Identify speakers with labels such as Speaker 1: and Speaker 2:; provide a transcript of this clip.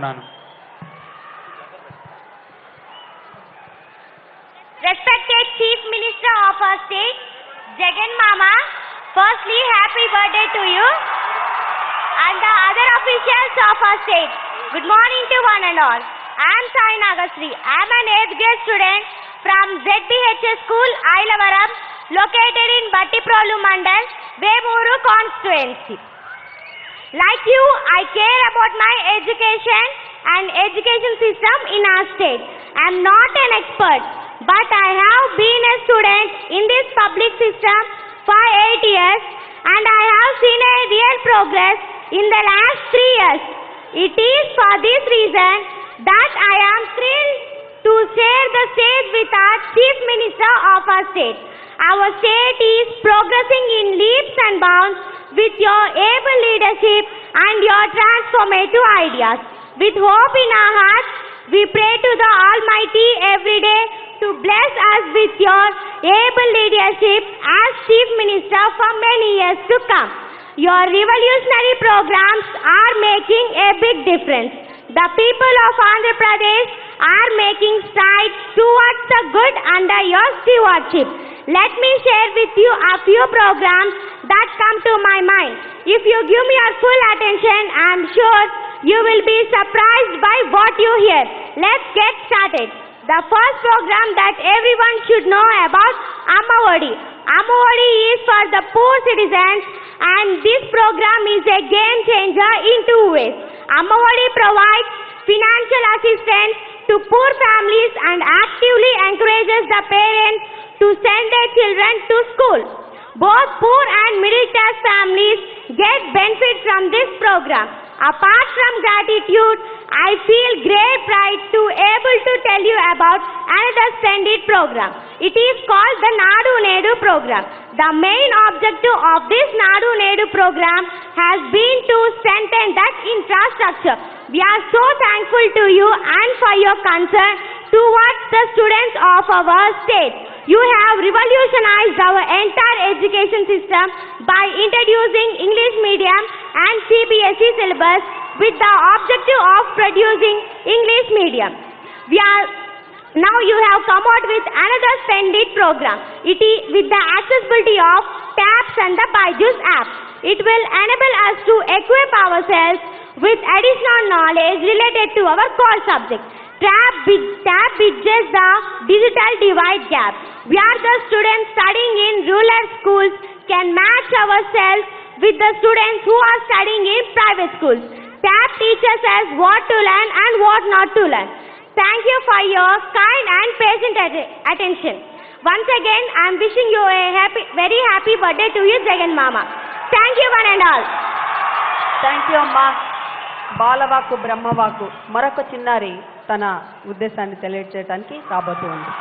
Speaker 1: ఉన్నాను
Speaker 2: Respected Chief Minister of our state, Jagan Mama, firstly, happy birthday to you and the other officials of our state. Good morning to one and all. I am Sai Nagasri. I am an 8th grade student from ZBHS School, Ailavaram, located in Battiprolu Mandal, Vemuru constituency. Like you, I care about my education and education system in our state. I am not an expert, but I have been a student in this public system for 8 years and I have seen a real progress in the last 3 years. It is for this reason that I am thrilled to share the stage with our Chief Minister of our state. Our state is progressing in leaps and bounds with your able leadership and your transformative ideas. With hope in our hearts, we pray to the Almighty every day to bless us with your able leadership as Chief Minister for many years to come. Your revolutionary programs are making a big difference. The people of Andhra Pradesh are making strides towards the good under your stewardship. Let me share with you a few programs that come to my mind. If you give me your full attention, I am sure you will be surprised by what you hear. Let's get started. The first program that everyone should know about Ammavadi. Ammavadi is for the poor citizens and this program is a game changer in two ways. Ammavadi provides financial assistance to poor families and actively encourages the parents to send their children to school. Both poor and middle class families get benefit from this program. Apart from gratitude, I feel great pride to able to tell you about another splendid program. It is called the Nadu Nedu program. The main objective of this Nadu Nedu program has been to strengthen that infrastructure. We are so thankful to you and for your concern towards the students of our state. You have revolutionized our entire education system by introducing English medium and CBSE syllabus with the objective of producing English medium. We are now you have come out with another splendid program. It is with the accessibility of TAPS and the Byju's app. It will enable us to equip ourselves with additional knowledge related to our core subject. Tab, tab bridges the digital divide gap. We are the students studying in rural schools can match ourselves with the students who are studying in private schools. TAB teaches us what to learn and what not to learn. Thank you for your kind and patient attention. Once again, I am wishing you a happy, very happy birthday to you, Jagan Mama. Thank you one and all.
Speaker 3: Thank you, Amma. బాలవాకు బ్రహ్మవాకు మరొక చిన్నారి తన ఉద్దేశాన్ని తెలియజేయడానికి రాబోతూ ఉంది.